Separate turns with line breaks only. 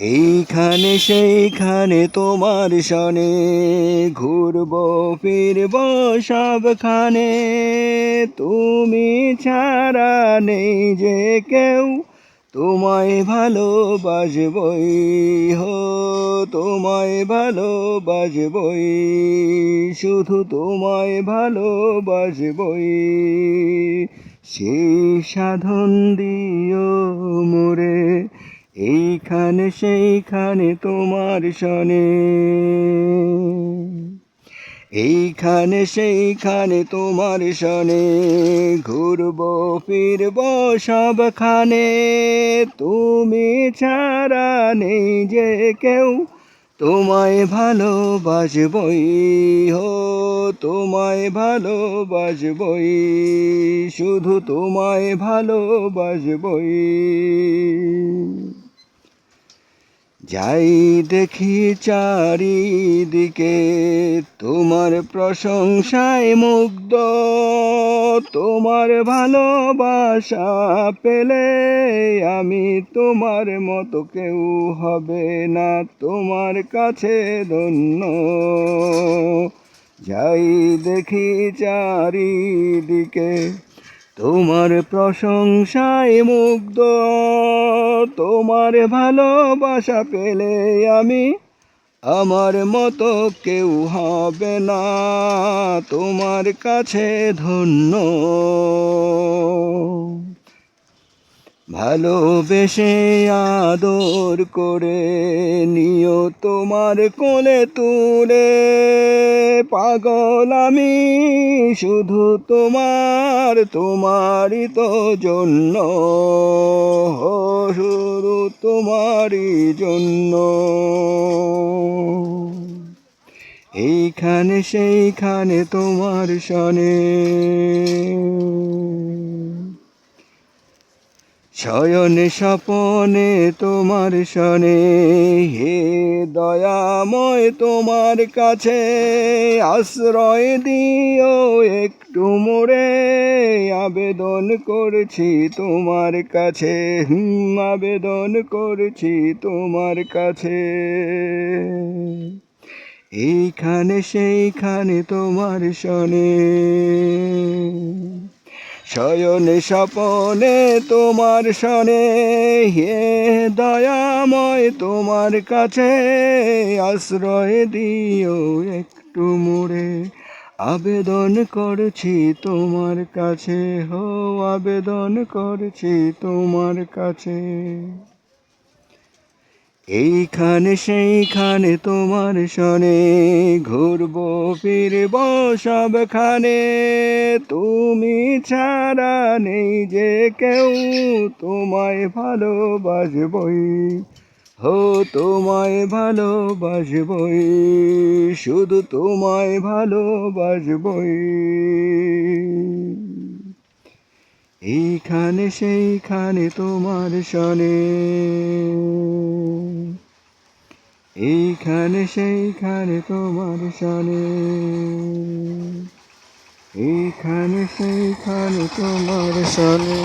এইখানে সেইখানে তোমার সনে ঘুরব, ফিরব সবখানে। তুমি ছাড়া নেই যে কেউ, তোমায় ভালোবাসবই হো তোমায় ভালোবাসবই শুধু তোমায় ভালোবাসবই। সেই সাধন দিও মোরে এইখানে সেইখানে তোমার সনে। এইখানে সেইখানে তোমার সনে ঘুরব, ফিরব সবখানে। তুমি ছাড়া নেই যে কেউ, তোমায় ভালোবাসবই হো, তোমায় ভালোবাসবই, শুধু তোমায় ভালোবাসবই। যাই দেখি চারিদিকে তোমার প্রশংসায় মুগ্ধ, তোমার ভালোবাসা পেলে আমি তোমার মতো কেউ হবে না, তোমার কাছে ধন্য। যাই দেখি চারিদিকে তোমার প্রশংসায় মুগ্ধ, তোমার ভালোবাসা পেলে আমি আমার মতো কেউ হবে না, তোমার কাছে ধন্য। ভালোবেসে আদর করে নিও তোমার কোলে তুলে। পাগল আমি, শুধু তোমার, তোমারই তো জন্য। শুধু তোমারই জন্য। এইখানে সেইখানে তোমার সনে। শয়নে স্বপনে তোমার শনে হে দয়াময় তোমার কাছে আশ্রয় দিও একটু মোরে আবেদন করছি তোমার কাছে হুম, আবেদন করছি তোমার কাছে। এইখানে সেইখানে তোমার শনে। শয়নে স্বপনে তোমার সনে হে দয়াময় তোমার কাছে আশ্রয় দিও একটু মোড়ে আবেদন করছি তোমার কাছে, হো, আবেদন করছি তোমার কাছে। এইখানে সেইখানে তোমার শনে ঘুরব, ফিরব সবখানে। তুমি ছাড়া নেই যে কেউ, তোমায় ভালোবাসবই। হো, তোমায় ভালোবাসবই, শুধু তোমায় ভালোবাসবই। এইখানে সেইখানে তোমার শনে এইখানে সেইখানে তোমার সানে এইখানে সেইখানে তোমার শনে।